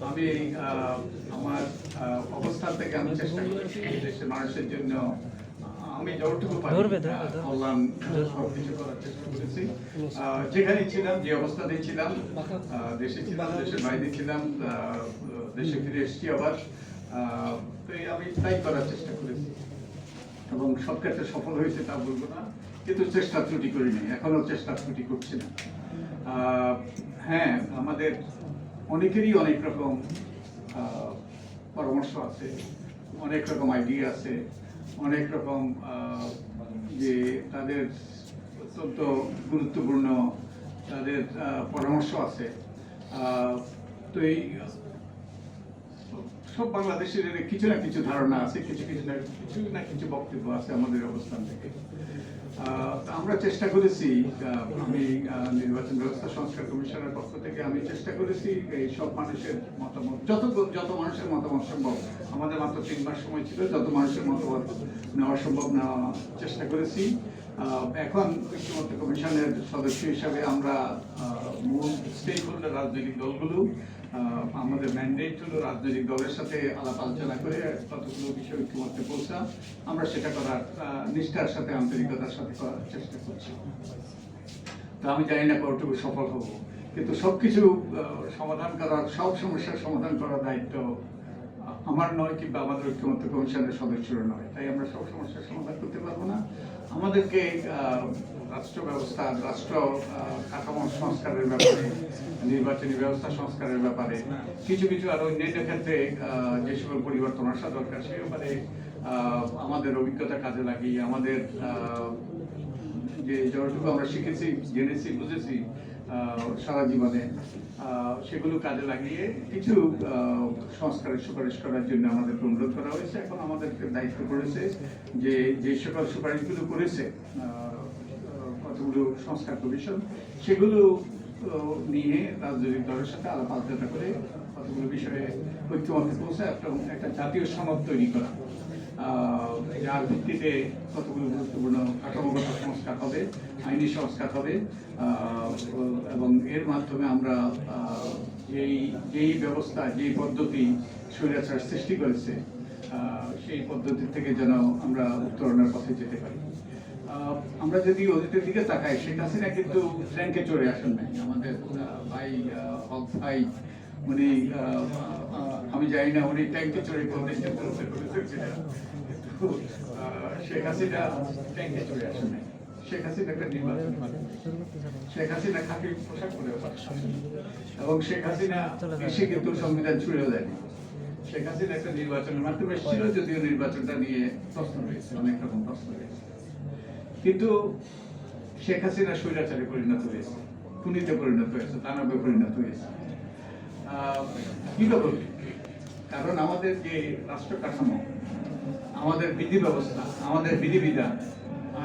আমি আমার অবস্থান থেকে আমি চেষ্টা করেছি দেশের মানুষের জন্য আমি যতটুকু পারি ধরবে, ধরবে, আহ, কল্যাণ সব করার চেষ্টা করেছি। যেখানে ছিলাম যে অবস্থাতে ছিলাম দেশে ছিলাম দেশের বাইরে ছিলাম দেশে ফিরে এসেছি আবার তো আমি তাই করার চেষ্টা করেছি। এবং সব ক্ষেত্রে সফল হয়েছে তা বলব না কিন্তু চেষ্টা ত্রুটি করিনি এখনও চেষ্টা ত্রুটি করছি না। হ্যাঁ আমাদের অনেকেরই অনেক রকম পরামর্শ আছে, অনেক রকম আইডিয়া আছে, অনেক রকম যে তাদের অত্যন্ত গুরুত্বপূর্ণ তাদের পরামর্শ আছে। তো এই সব বাংলাদেশের কিছু না কিছু ধারণা আছে, কিছু কিছু না কিছু না কিছু বক্তব্য আছে আমাদের অবস্থান থেকে। আমরা চেষ্টা করেছি আমি নির্বাচন ব্যবস্থা সংস্কার কমিশনের পক্ষ থেকে আমি চেষ্টা করেছি এই সব মানুষের মতামত, যত যত মানুষের মতামত সম্ভব, আমাদের মাত্র তিন মাস সময় ছিল, যত মানুষের মতামত নেওয়া সম্ভব নেওয়া চেষ্টা করেছি। এখন ঐক্যমত্য কমিশনের সদস্য হিসাবে আমরা মূল স্টেক হোল্ডার রাজনৈতিক দলগুলো। আমাদের ম্যান্ডেট হলো রাজনৈতিক দলের সাথে আলাপ আলোচনা করে কতগুলো বিষয় ঐক্যমত্যে পৌঁছা। আমরা সেটা করার নিষ্ঠার সাথে আন্তরিকতার সাথে করার চেষ্টা করছি। তো আমি জানি না কতটুকু সফল হব। কিন্তু সবকিছু আহ, সমাধান করার সব সমস্যার সমাধান করার দায়িত্ব আমার নয় কিংবা আমাদের ঐক্যমত্য কমিশনের সদস্যের নয়। তাই আমরা সব সমস্যার সমাধান করতে পারব না। আমাদেরকে রাষ্ট্র ব্যবস্থা, রাষ্ট্র কাঠামো সংস্কারের ব্যাপারে, নির্বাচনী ব্যবস্থা সংস্কারের ব্যাপারে, কিছু কিছু আরও অন্যান্য ক্ষেত্রে যে সকল পরিবর্তন আসা দরকার সে ব্যাপারে আমাদের অভিজ্ঞতা কাজে লাগিয়ে, আমাদের যে যতটুকু আমরা শিখেছি, জেনেছি, বুঝেছি সারা জীবনে সেগুলো কাজে লাগিয়ে কিছু সংস্কারের সুপারিশ করার জন্য আমাদের অনুরোধ করা হয়েছে। এখন আমাদেরকে দায়িত্ব করেছে যে যে সকল সুপারিশগুলো করেছে কতগুলো সংস্কার কমিশন, সেগুলো নিয়ে রাজনৈতিক দলের সাথে আলাপ আলোচনা করে কতগুলো বিষয়ে ঐক্যমত্যে পৌঁছে একটা একটা জাতীয় সনদ তৈরি করা। যার ভিত্তিতে কতগুলো গুরুত্বপূর্ণ কাঠামোগত সংস্কার হবে, আইনি সংস্কার হবে এবং এর মাধ্যমে আমরা যেই যেই ব্যবস্থা, যেই পদ্ধতি স্বৈরাচার সৃষ্টি করেছে সেই পদ্ধতি থেকে যেন আমরা উত্তরণের পথে যেতে পারি। আমরা যদি অতীতের দিকে তাকাই, শেখ হাসিনা কিন্তু ট্রেনকে চড়ে আসেন নাই। আমাদের ভাই হক ভাই, উনি আমি জানি না উনি ট্যাঙ্কে চড়ে কোন। এবং শেখ হাসিনা কিন্তু সংবিধান দেয়নি। শেখ হাসিনা একটা নির্বাচনের মাধ্যমে ছিল যদিও নির্বাচনটা নিয়ে প্রশ্ন রয়েছে, অনেক রকম প্রশ্ন রয়েছে। কিন্তু শেখ হাসিনা স্বৈরাচারে পরিণত হয়েছে, খুনিতে পরিণত হয়েছে দানবে পরিণত হয়েছে। কি? কারণ আমাদের যে রাষ্ট্র কাঠামো আমাদের বিধি ব্যবস্থা, আমাদের বিধিবিধান,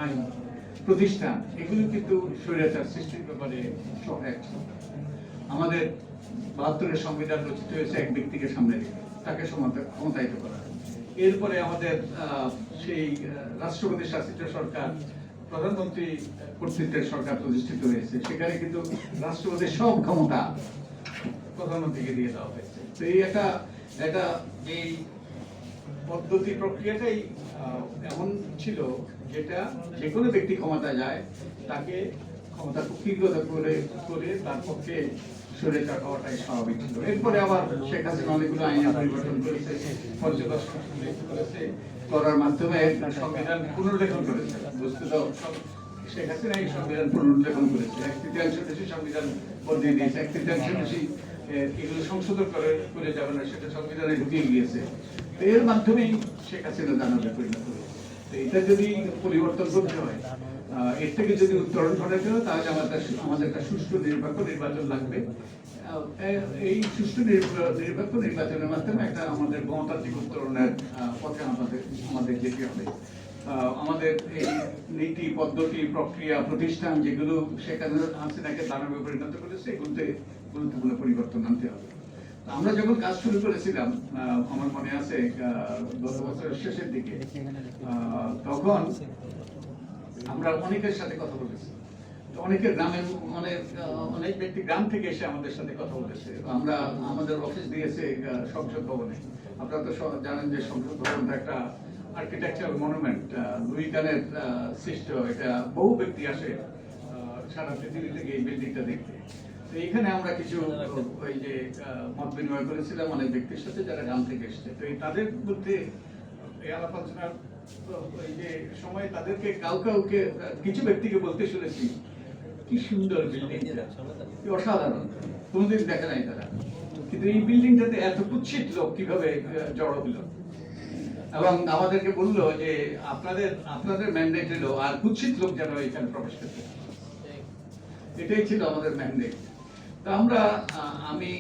আইন, প্রতিষ্ঠান, এগুলো কিন্তু স্বৈরাচার সৃষ্টির ব্যাপারে সহায়ক আমাদের বাহাত্তরের সংবিধান রচিত হয়েছে এক ব্যক্তিকে সামনে রেখে, তাকে ক্ষমতায়িত করা। এরপরে আমাদের সেই রাষ্ট্রপতি শাসিত সরকার, প্রধানমন্ত্রী কর্তৃত্বের সরকার প্রতিষ্ঠিত হয়েছে, সেখানে কিন্তু রাষ্ট্রপতির সব ক্ষমতা প্রধানমন্ত্রীকে দিয়ে দেওয়া হয়েছে। তো এই একটা একটা, এই পদ্ধতি প্রক্রিয়াটাই এমন ছিল যেটা যে কোনো ব্যক্তি ক্ষমতা যায় তাকে ক্ষমতা কুক্ষিগত করে করে তার পক্ষে সরে হওয়াটাই স্বাভাবিক ছিল। এরপরে আবার শেখ হাসিনা অনেকগুলো আইন পরিবর্তন করেছে পঞ্চদশ করেছে করার মাধ্যমে সংবিধান পুনর্লেখন করেছে। বস্তুত শেখ হাসিনা এই সংবিধান পুনর্লেখন করেছে। এক তৃতীয়াংশ বেশি সংবিধান বদলে দিয়েছে। এক তৃতীয়াংশ এ, এগুলো সংশোধন করে করে যাবে না, সেটা সংবিধানে ঢুকিয়ে গিয়েছে তো এর মাধ্যমেই শেখ হাসিনা দানবে পরিণত তো এটা যদি পরিবর্তন করতে হয় এর থেকে যদি উত্তরণ ঘটাতে হয়, তাহলে আমাদের আমাদের একটা সুষ্ঠু নিরপেক্ষ নির্বাচন লাগবে। এই সুষ্ঠু নিরপ- নিরপেক্ষ নির্বাচনের মাধ্যমে একটা আমাদের গণতান্ত্রিক উত্তরণের পথে আমাদের আমাদের যেতে হবে। আমাদের এই নীতি, পদ্ধতি, প্রক্রিয়া, প্রতিষ্ঠান যেগুলো সেখানে হাসিনাকে দানবে পরিণত করেছে, এগুলোতে গুরুত্বপূর্ণ পরিবর্তন আনতে হবে। আমরা যখন কাজ শুরু করেছিলাম আমার মনে আছে গত বছরের শেষের দিকে তখন আমরা অনেকের সাথে কথা বলেছি। অনেকে গ্রামে অনেক অনেক ব্যক্তি গ্রাম থেকে এসে আমাদের সাথে কথা বলেছে। আমরা, আমাদের অফিস দিয়েছে সংসদ ভবনে। আপনারা তো জানেন যে সংসদ ভবনটা একটা আর্কিটেকচারাল মনুমেন্ট লুই আহ, সৃষ্ট এটা বহু ব্যক্তি আসে সারা পৃথিবী থেকে এই বিল্ডিংটা দেখতে। তো এখানে আমরা কিছু ওই যে মত বিনিময় করেছিলাম অনেক ব্যক্তির সাথে যারা গ্রাম থেকে এসছে। তো এই তাদের মধ্যে এই আলাপ আলোচনার ওই যে সময় তাদেরকে কাউ কাউকে কিছু ব্যক্তিকে বলতে শুনেছি কি সুন্দর বিল্ডিং অসাধারণ। কোনোদিন দেখে নাই তারা। কিন্তু এই বিল্ডিংটাতে এত কুৎসিত লোক কীভাবে জড়ো হলো? এবং আমাদেরকে বলল যে আপনাদের আপনাদের ম্যান্ডেট হলো আর কুৎসিত লোক যেন এখানে প্রবেশ করতে এটাই ছিল আমাদের ম্যান্ডেট তো আমরা আমি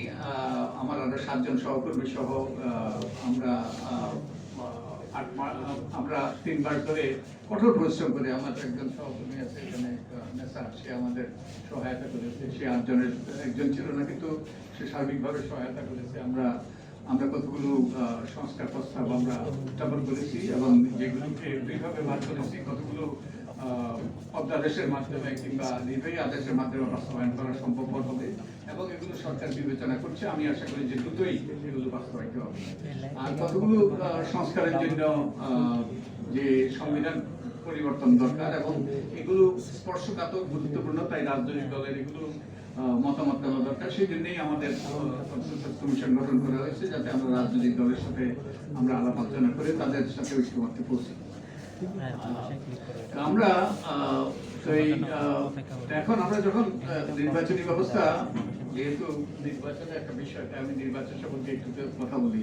আমার আরও সাতজন সহকর্মী সহ আমরা আমরা তিনবার করে কঠোর পরিশ্রম করে আমার একজন সহকর্মী আছে এখানে আহ, সে আমাদের সহায়তা করেছে। সে আটজনের একজন ছিল না কিন্তু সে সার্বিকভাবে সহায়তা করেছে। আমরা আমরা কতগুলো সংস্কার প্রস্তাব আমরা উত্থাপন করেছি এবং যেগুলোকে দুইভাবে বাদ করেছি, কতগুলো অধ্যাদেশের মাধ্যমে কিংবা নির্বাহী আদেশের মাধ্যমে বাস্তবায়ন করা সম্ভবপর হবে এবং এগুলো সরকার বিবেচনা করছে। আমি আশা করি যে দ্রুতই এগুলো বাস্তবায়িত হবে। আর কতগুলো সংস্কারের জন্য যে সংবিধান পরিবর্তন দরকার এবং এগুলো স্পর্শকাতর, গুরুত্বপূর্ণ, তাই রাজনৈতিক দলের এগুলো মতামত দেওয়া দরকার। সেই জন্যই আমাদের কমিশন গঠন করা হয়েছে যাতে আমরা রাজনৈতিক দলের সাথে আমরা আলাপ আলোচনা করে তাদের সাথে ঐক্যমত্যে পৌঁছি আমরা সেই এখন আমরা যখন নির্বাচনী ব্যবস্থা যেহেতু নির্বাচনের একটা বিষয় আমি নির্বাচন সম্পর্কে একটু কথা বলি।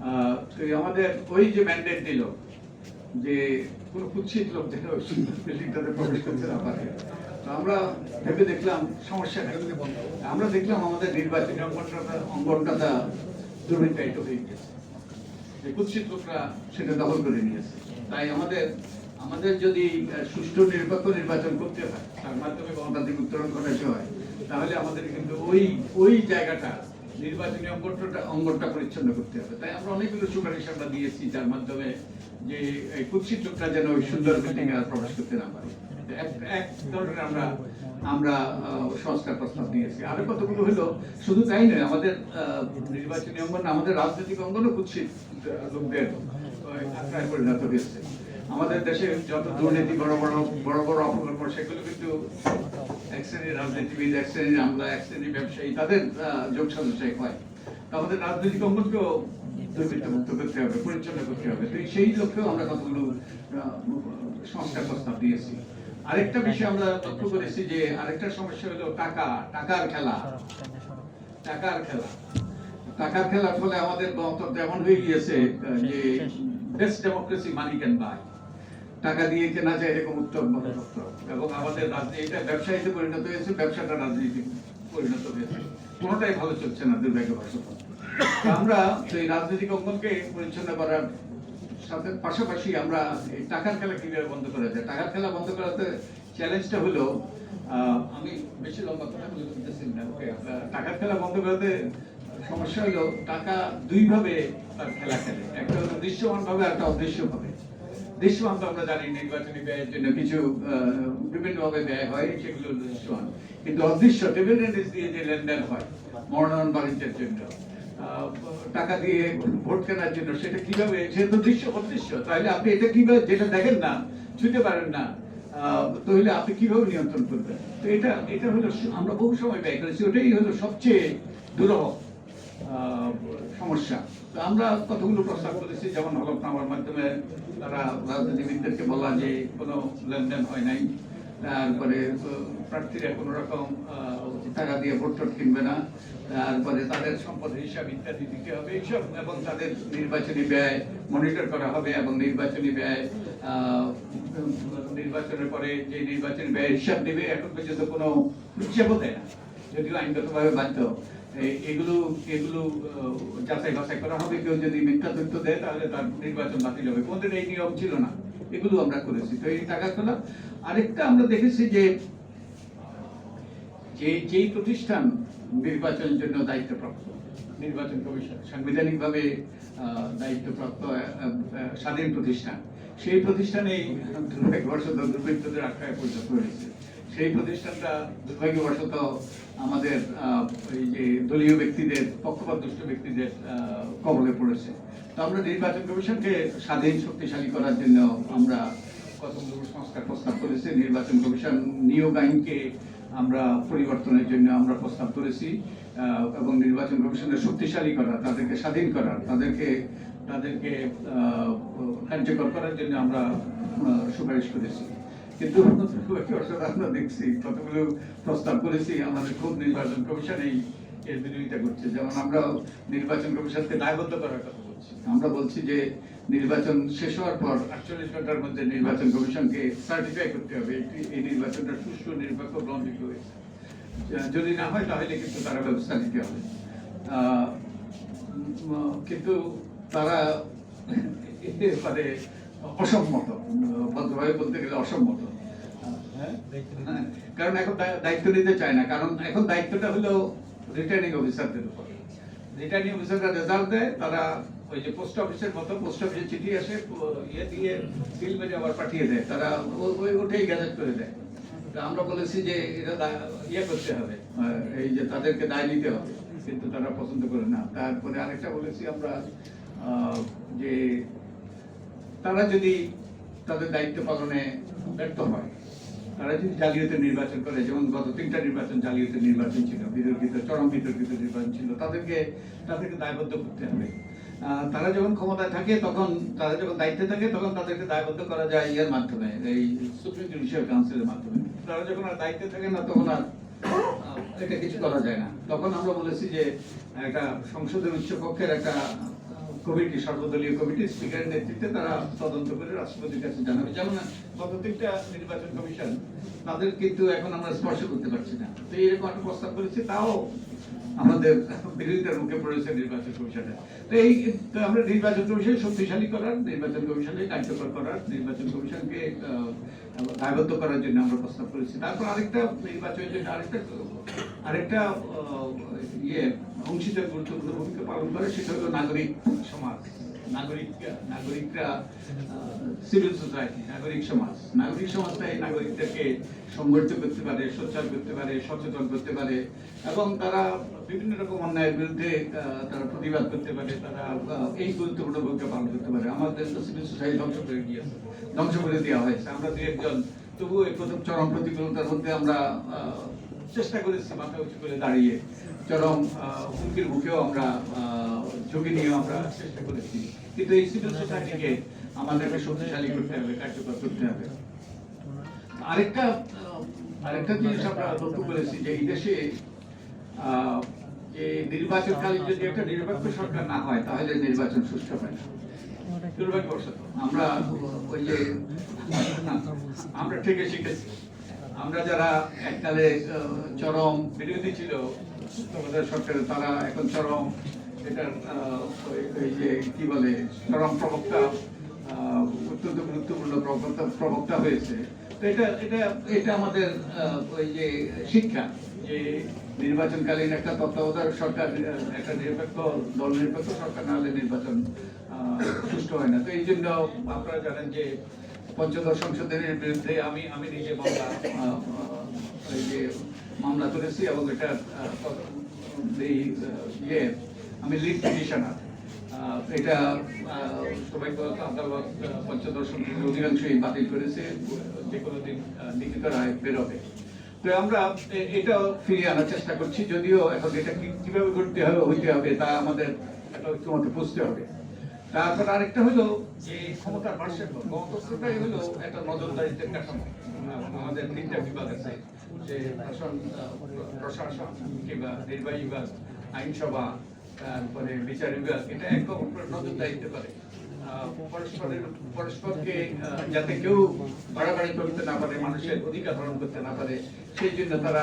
আহ, তো আমাদের ওই যে ম্যান্ডেট দিল যে কোনো কুৎসিত লোক যেন প্রবেশ করতে না পারে আমরা ভেবে দেখলাম, সমস্যা আমরা দেখলাম আমাদের নির্বাচনী অঙ্গনটা দুর্বৃত্তায়িত হয়ে গেছে। যে কুৎসিত লোকরা সেটা দখল করে নিয়েছে। তাই আমাদের আমাদের যদি সুষ্ঠু নিরপেক্ষ নির্বাচন করতে হয়, তার মাধ্যমে গণতান্ত্রিক উত্তরণ ঘটাতে হয়, তাহলে আমাদের কিন্তু ওই ওই জায়গাটা, নির্বাচনী অঙ্গনটা অঙ্গনটা পরিচ্ছন্ন করতে হবে। তাই আমরা অনেকগুলো সুপারিশ আমরা দিয়েছি, যার মাধ্যমে যে এই কুৎসিত লোকটা যেন ওই সুন্দর বিল্ডিং আর প্রবেশ করতে না পারে। আমরা সংস্কার প্রস্তাব দিয়েছি আরও কতগুলো হলো? শুধু তাই নয়, আমাদের নির্বাচনী অঙ্গন, আমাদের রাজনৈতিক অঙ্গনও কুৎসিত লোকদের পরিণত হয়েছে। আমাদের দেশে যত দুর্নীতি, বড় বড় বড় বড় অপকর্ম সেগুলো কিন্তু এক শ্রেণির রাজনীতিবিদ, এক শ্রেণির আমলা, এক শ্রেণির ব্যবসায়ী, তাদের যোগ সদস্যায় হয়। আমাদের রাজনৈতিক অঙ্গনকেও দুর্বৃত্তমুক্ত করতে হবে করতে হবে। তো সেই লক্ষ্যেও আমরা কতগুলো সংস্কার প্রস্তাব দিয়েছি। আরেকটা বিষয় আমরা লক্ষ্য করেছি যে আরেকটা সমস্যা হলো টাকা টাকার খেলা। টাকার খেলা। টাকার খেলার ফলে আমাদের গণতন্ত্র এমন হয়ে গিয়েছে যে best democracy money can buy টাকা দিয়ে কেনা যায় এরকম উত্তম এবং আমাদের রাজনীতি এটা ব্যবসায়ীতে পরিণত হয়েছে ব্যবসাটা রাজনীতি পরিণত হয়েছে। কোনোটাই ভালো চলছে না দুর্ভাগ্যবশত। আমরা সেই রাজনৈতিক অঙ্গনকে পরিচ্ছন্ন করার সাথে পাশাপাশি আমরা এই টাকার খেলা কীভাবে বন্ধ করা যায় টাকার খেলা বন্ধ করাতে চ্যালেঞ্জটা হলো আমি বেশি লম্বা কথা বলে বলতেছি না ওকে টাকার খেলা বন্ধ করাতে সমস্যা হলো, টাকা দুইভাবে তার খেলা খেলে। একটা হলো দৃশ্যমান ভাবে একটা অদৃশ্য ভাবে দৃশ্যমান তো আমরা জানি নির্বাচনী ব্যয়ের জন্য কিছু বিভিন্ন ভাবে ব্যয় হয়, সেগুলো দৃশ্যমান। কিন্তু অদৃশ্য টেবিল টেনিস দিয়ে যে লেনদেন হয়, মনোনয়ন বাণিজ্যের জন্য। টাকা দিয়ে ভোট কেনার জন্য সেটা কীভাবে সে তো দৃশ্য অদৃশ্য, তাহলে আপনি এটা কীভাবে যেটা দেখেন না, ছুঁতে পারেন না তাহলে আপনি কীভাবে নিয়ন্ত্রণ করবেন? তো এটা এটা হলো আমরা বহু সময় ব্যয় করেছি, ওটাই হলো সবচেয়ে দুরহ সমস্যা। তো আমরা কতগুলো প্রস্তাব করেছি, যেমন হলফনামার মাধ্যমে তারা রাজনীতিবিদদেরকে বলা যে কোনো লেনদেন হয় নাই, তারপরে প্রার্থীরা কোনো রকম টাকা দিয়ে ভোট কিনবে না তারপরে তাদের সম্পদের হিসাব ইত্যাদি দিতে হবে এইসব, এবং তাদের নির্বাচনী ব্যয় মনিটর করা হবে এবং নির্বাচনী ব্যয় নির্বাচনের পরে যে নির্বাচনী ব্যয় হিসাব দেবে, এখন পর্যন্ত কোনো হিসাবও দেয় না। যদিও আইনগতভাবে বাধ্য। এগুলো এগুলো যাচাই বাছাই করা হবে। কেউ যদি মিথ্যা তথ্য দেয়, তাহলে তার নির্বাচন বাতিল হবে। কোনদিন এই নিয়ম ছিল না। এগুলো আমরা করেছি। তো এই টাকা তোলা আরেকটা আমরা দেখেছি যে যে, যেই প্রতিষ্ঠান নির্বাচনের জন্য দায়িত্বপ্রাপ্ত। নির্বাচন কমিশন সাংবিধানিকভাবে দায়িত্বপ্রাপ্ত স্বাধীন প্রতিষ্ঠান। সেই প্রতিষ্ঠানেই দুর্ভাগ্যবশত দুর্বৃত্তদের আখ্যায় পরিণত হয়েছে সেই প্রতিষ্ঠানটা দুর্ভাগ্যবশত আমাদের এই যে দলীয় ব্যক্তিদের পক্ষপাতদুষ্ট ব্যক্তিদের আহ, কবলে পড়েছে। তো আমরা নির্বাচন কমিশনকে স্বাধীন শক্তিশালী করার জন্য আমরা কতগুলো সংস্কার প্রস্তাব করেছি। নির্বাচন কমিশন নিয়োগ আইনকে আমরা পরিবর্তনের জন্য আমরা প্রস্তাব করেছি এবং নির্বাচন কমিশনের শক্তিশালী করা, তাদেরকে স্বাধীন করা, তাদেরকে তাদেরকে কার্যকর করার জন্য আমরা সুপারিশ করেছি। কিন্তু আমরা দেখছি, কতগুলো প্রস্তাব করেছি, আমাদের খুব নির্বাচন কমিশন এই এর বিরোধিতা করছে যেমন আমরা নির্বাচন কমিশনকে দায়বদ্ধ করার কথা বলছি। আমরা বলছি যে নির্বাচন শেষ হওয়ার পর আটচল্লিশ ঘণ্টার মধ্যে নির্বাচন কমিশনকে সার্টিফাই করতে হবে। এই নির্বাচনটা সুষ্ঠু নিরপেক্ষ গ্রহণযোগ্য হয়েছে। যদি না হয় তাহলে কিন্তু তারা ব্যবস্থা নিতে হবে। কিন্তু তারা মানে অসম্মত ভদ্রভাবে বলতে গেলে অসম্মত। হ্যাঁ? হ্যাঁ, কারণ এখন দায়িত্ব নিতে চায় না। কারণ এখন দায়িত্বটা হলো রিটার্নিং অফিসারদের উপর। রিটার্নিং অফিসাররা রেজাল্ট দেয়, তারা ওই যে পোস্ট অফিসের মতো পোস্ট অফিসে চিঠি আসে ইয়ে দিয়ে বিল মেরে আবার পাঠিয়ে দেয়। তারা ওই ওঠেই গ্যাজেট করে দেয়। আমরা বলেছি যে এটা ইয়ে করতে হবে। এই যে তাদেরকে দায় নিতে হবে, কিন্তু তারা পছন্দ করে না। তারপরে আরেকটা বলেছি আমরা যে তারা যদি তাদের দায়িত্ব পালনে ব্যর্থ হয় তারা যদি জালিয়াতি নির্বাচন করে, যেমন গত তিনটা নির্বাচন জালিয়াতি নির্বাচন ছিল, বিতর্কিত, চরম বিতর্কিত নির্বাচন ছিল, তাদেরকে তাদেরকে দায়বদ্ধ করতে হবে। তারা যখন ক্ষমতায় থাকে, তখন, তারা যখন দায়িত্বে থাকে, তখন তাদেরকে দায়বদ্ধ করা যায় ইয়ের মাধ্যমে, এই সুপ্রিম জুডিশিয়াল কাউন্সিলের মাধ্যমে। তারা যখন আর দায়িত্বে থাকে না, তখন আর এটা কিছু করা যায় না। তখন আমরা বলেছি যে, একটা সংসদের উচ্চ কক্ষের একটা কমিটি, সর্বদলীয় কমিটি, স্পিকারের নেতৃত্বে তারা তদন্ত করে রাষ্ট্রপতির কাছে জানাবে যেমন গত তিনটা নির্বাচন কমিশন, তাদের কিন্তু এখন আমরা স্পর্শ করতে পারছি না। তো এরকম একটা প্রস্তাব করেছি, তাও আমাদের বিরোধিতার মুখে পড়েছে নির্বাচন কমিশনে তো এই আমরা নির্বাচন কমিশন শক্তিশালী করার, নির্বাচন কমিশনে কার্যকর করার, নির্বাচন কমিশনকে দায়বদ্ধ করার জন্য আমরা প্রস্তাব করেছি। তারপর আরেকটা নির্বাচনের জন্য আরেকটা আরেকটা ইয়ে অংশীদার গুরুত্বপূর্ণ ভূমিকা পালন করে, সেটা হলো নাগরিক সমাজ, নাগরিক, নাগরিকরা সিভিল সোসাইটি নাগরিক সমাজ। নাগরিক সমাজটা এই নাগরিকদেরকে সংগঠিত করতে পারে, সোচ্চার করতে পারে, সচেতন করতে পারে, এবং তারা বিভিন্ন রকম অন্যায়ের বিরুদ্ধে তারা প্রতিবাদ করতে পারে, তারা এই গুরুত্বপূর্ণ ভূমিকা পালন করতে পারে। আমাদের তো সিভিল সোসাইটি ধ্বংস করে গিয়েছে ধ্বংস করে দেওয়া হয়েছে। আমরা দু একজন, তবুও এই প্রথম চরম প্রতিকূলতার মধ্যে আমরা চেষ্টা করেছি মাথা উঁচু করে দাঁড়িয়ে চরম হুমকির মুখেও আমরা ঝুঁকি নিয়েও আমরা চেষ্টা করেছি। কিন্তু এই সিভিল সোসাইটিকে আমাদেরকে শক্তিশালী করতে হবে, কার্যকর করতে হবে। আরেকটা আরেকটা জিনিস আমরা লক্ষ্য করেছি যে এই দেশে যে নির্বাচনকালীন যদি একটা নিরপেক্ষ সরকার না হয়, তাহলে নির্বাচন সুষ্ঠু হয় না। দুর্ভাগ্যবশত, আমরা ওই যে, আমরা থেকে শিখেছি। আমরা যারা এককালে চরম বিরোধী ছিল তত্ত্বাবধায়ক সরকারের তারা এখন চরম এটার ওই যে কি বলে চরম প্রবক্তা অত্যন্ত গুরুত্বপূর্ণ প্রবক্তা প্রবক্তা হয়েছে। এটা এটা এটা আমাদের ওই যে শিক্ষা যে নির্বাচনকালীন একটা তত্ত্বাবধায়ক সরকার একটা নিরপেক্ষ দল নিরপেক্ষ সরকার না হলে নির্বাচন সুষ্ঠু হয় না। তো এই জন্য আপনারা জানেন যে পঞ্চদশ সংসদের বিরুদ্ধে আমি আমি নিজে আহ, ওই যে মামলা করেছি এবং এটা ইয়ে আমি লিড পিটিশনার এটা সবাই আহ, অধিকাংশই বাতিল করেছে যে কোনো দিন লিখিত রায় বেরোবে। তো আমরা এটা ফিরিয়ে আনার চেষ্টা করছি যদিও এখন এটা কীভাবে করতে হবে হইতে হবে তা আমাদের একটা ঐক্যমতে বুঝতে হবে। তারপর আরেকটা হলো যে ক্ষমতার ভারসাম্য। গণতন্ত্রটাই হলো একটা নজরদারিত্বের কাঠামো। আমাদের তিনটা বিভাগ আছে, যে শাসন, প্রশাসন, কিংবা নির্বাহী বিভাগ, আইনসভা, তারপরে বিচার বিভাগ, এটা একদম নজরদারি দিতে পারে পরস্পরের, পরস্পরকে যাতে কেউ বাড়াবাড়ি করতে না পারে, মানুষের অধিকার পালন করতে না পারে, সেই জন্য তারা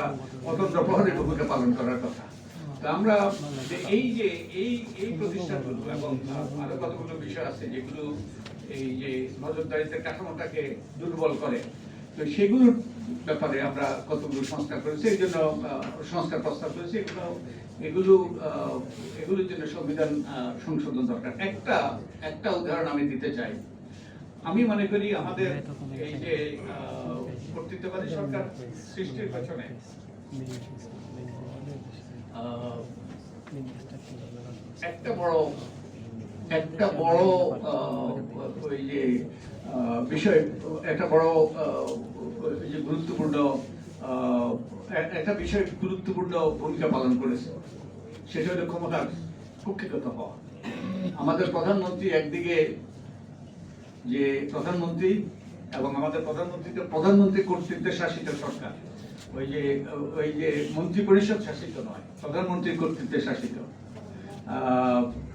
অতন্ত্র প্রহরের ভূমিকা পালন করার কথা। আমরা এই যে, এই এই প্রতিষ্ঠানগুলো এবং আরও কতগুলো বিষয় আছে যেগুলো এই যে নজরদারিত্বের কাঠামোটাকে দুর্বল করে, তো সেগুলোর ব্যাপারে আমরা কতগুলো সংস্কার করেছি, এই জন্য সংস্কার প্রস্তাব করেছি, এগুলো এগুলো এগুলোর জন্য সংবিধান সংশোধন দরকার। একটা একটা উদাহরণ আমি দিতে চাই। আমি মনে করি আমাদের এই যে কর্তৃত্ববাদী সরকার সৃষ্টির পেছনে একটা বড় একটা বড় ওই যে বিষয়, একটা বড় যে গুরুত্বপূর্ণ একটা বিষয় গুরুত্বপূর্ণ ভূমিকা পালন করেছে। সেটা হলো ক্ষমতার কুক্ষিগত হওয়া। আমাদের প্রধানমন্ত্রী একদিকে যে প্রধানমন্ত্রী এবং আমাদের প্রধানমন্ত্রী প্রধানমন্ত্রী কর্তৃত্বে শাসিত সরকার। ওই যে ওই যে মন্ত্রী পরিষদ শাসিত নয়, প্রধানমন্ত্রীর কর্তৃত্বে শাসিত।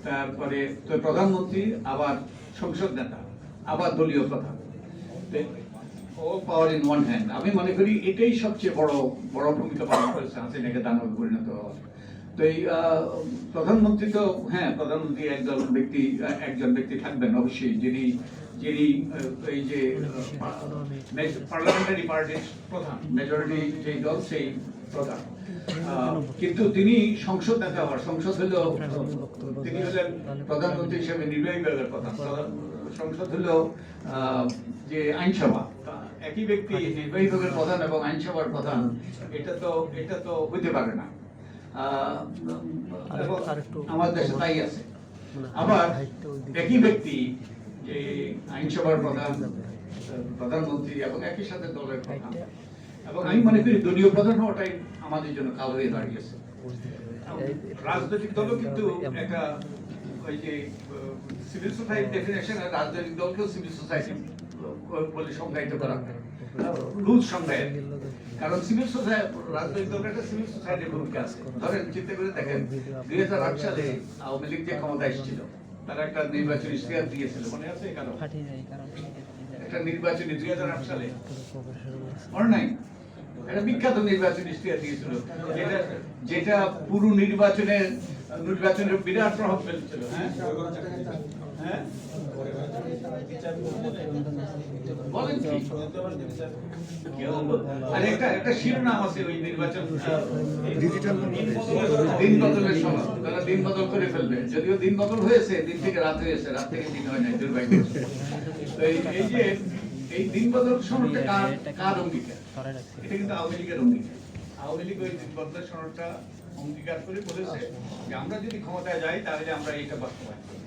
তারপরে তো প্রধানমন্ত্রী, আবার সংসদ নেতা, আবার দলীয় প্রধান। All power in one hand আমি মনে করি এটাই সবচেয়ে বড় বড় ভূমিকা পালন করেছে হাসিনাকে দানবে পরিণত হওয়া এই প্রধানমন্ত্রী তো হ্যাঁ প্রধানমন্ত্রী একজন ব্যক্তি একজন ব্যক্তি থাকবেন অবশ্যই যিনি যিনি এই যে পার্লামেন্টারি পার্টির প্রধান মেজরিটি যেই দল সেই প্রধান। কিন্তু তিনি সংসদ নেতা হওয়ার সংসদ হলো তিনি হলেন প্রধানমন্ত্রী হিসেবে নির্বাহী বিভাগের প্রধান সংসদ হলো আহ, যে আইনসভা একই ব্যক্তি নির্বাহী বিভাগের প্রধান এবং আইনসভার প্রধান এটা তো এটা তো হইতে পারে না। এবং দেশে তাই আছে। আবার একই ব্যক্তি যে আইনসভার প্রধান প্রধানমন্ত্রী এবং একই সাথে দলের প্রধান। এবং আমি মনে করি দলীয় প্রধান হওয়াটাই আমাদের জন্য কাল হয়ে দাঁড়িয়েছে। রাজনৈতিক দলও কিন্তু একটা ওই যে সিভিল সোসাইটি ডেফিনেশন রাজনৈতিক দলকেও সিভিল সোসাইটি বলে সংজ্ঞায়িত করা সংজ্ঞায় কারণ সিভিল সোসাইটি রাজনৈতিক দলের একটা সিভিল সোসাইটির ভূমিকা আছে। ধরেন চিন্তা করে দেখেন দুই হাজার আট সালে আওয়ামী লীগ যে ক্ষমতা এসেছিল তারা একটা নির্বাচনী ইশতেহার দিয়েছিল। মনে আছে কারণ একটা নির্বাচনী দুই হাজার আট সালে। মনে নাই? একটা বিখ্যাত নির্বাচনী ইশতেহার দিয়েছিল। যেটা যেটা পুরো নির্বাচনের নির্বাচনের বিরাট প্রভাব ফেলেছিল রাত হয়েছে রাত থেকে দিন বদল কার কার এটা কিন্তু আওয়ামী লীগের অঙ্গীকার আওয়ামী লীগ ওই দিন বদলের সনদটা অঙ্গীকার করে বলেছে যে আমরা যদি ক্ষমতায় যাই তাহলে আমরা এইটা বাস্তবায়ন করব।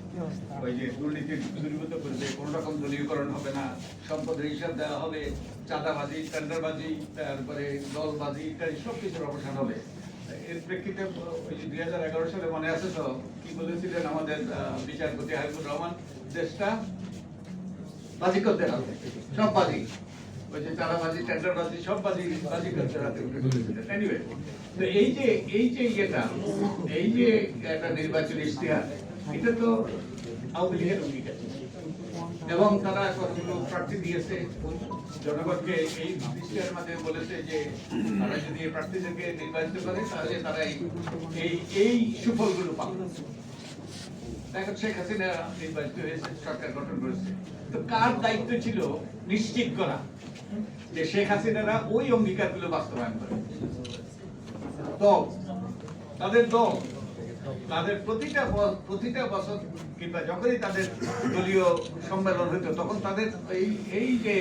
ওই যে দুর্নীতি দূরীভূত করবে কোন রকম দলীয়করণ হবে না সম্পদের হিসাব দেওয়া হবে চাঁদাবাজি টেন্ডারবাজি তারপরে দলবাজি ইত্যাদি সব কিছুর অবসান হবে। এর প্রেক্ষিতে ওই যে দুই হাজার এগারো সালে মনে আছে তো কি বলেছিলেন আমাদের বিচারপতি হাবিবুর রহমান দেশটা বাজি করতে হবে সব বাজি ওই যে চাঁদাবাজি টেন্ডারবাজি সব বাজি বাজি করতে রাতে এনিওয়ে তো এই যে এই যে ইয়েটা এই যে একটা নির্বাচনী ইশতেহার এটা তো আওয়ামী লীগের অঙ্গীকার এবং তারা কতগুলো প্রার্থী দিয়েছে জনগণকে এই ইশতেহারের মাধ্যমে বলেছে যে তারা যদি এই প্রার্থীদেরকে নির্বাচিত করে তাহলে তারা এই এই- এই সুফলগুলো পাবে। দেখো শেখ হাসিনা নির্বাচিত হয়েছে সরকার গঠন করেছে। তো কার দায়িত্ব ছিল নিশ্চিত করা? যে শেখ হাসিনারা ওই অঙ্গীকারগুলো বাস্তবায়ন করে। দল। তাদের দল। তাদের প্রতিটা প্রতিটা বছর কিংবা যখনই তাদের দলীয় সম্মেলন হতো তখন তাদের এই এই যে